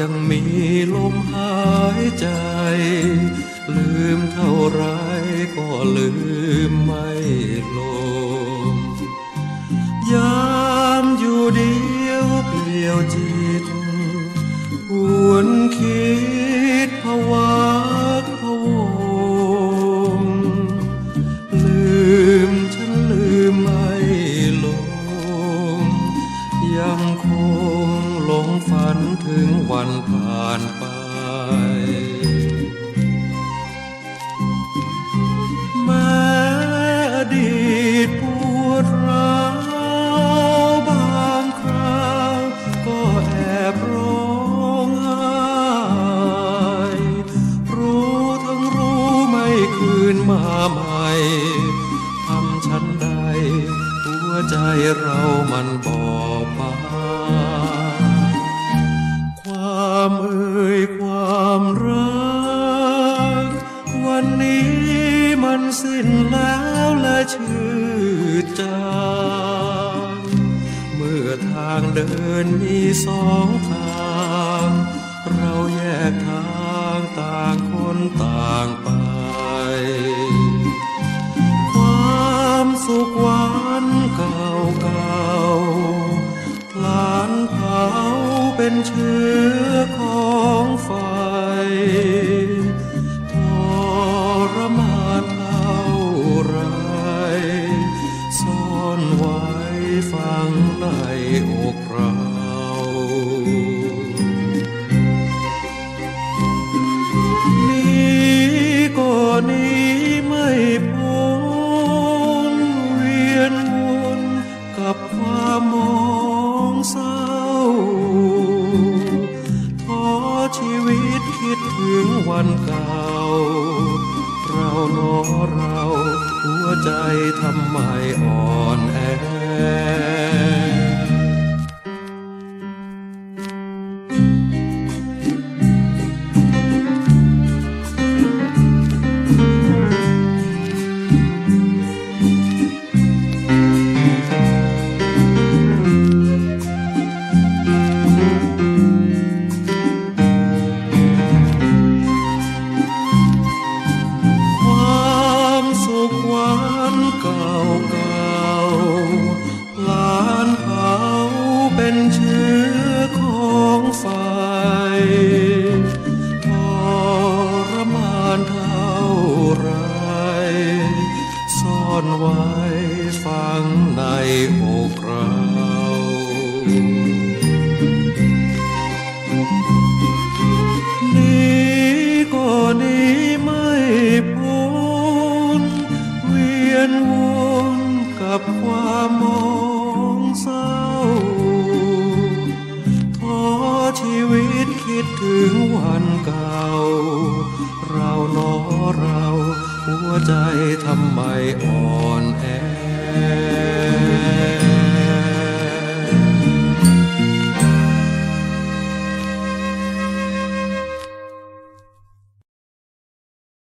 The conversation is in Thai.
ยังมีลมหายใจ ลืมเท่าไรก็ลืมไม่ลงยามอยู่เดียวเปลี่ยวจิตหว นถึงวันผ่านไป แม้อดีตปวดร้าวบางคราว ก็แอบร้องไห้รู้ทั้งรู้ไม่คืนมาใหม่ทำฉันใด หัวใจเรามันบอบบาง ชื่อจางเมื่อทางเดินมีสองทาง เราแยกทางต่างคนต่างไป ความสุขหวันเก่าเก่าๆพลานเผาเป็นเชื้อ ซ่อนไว้ฝังในอกเรานี้ก็นี้ไม่พ้นเวียนวนกับความมองเศร้าท้อชีวิตคิดถึงวันเก่า เราหนอเรา วใจทำไมอ่อน ถึงวันเก่า เราหนอเรา หัวใจทำไมอ่อนแอ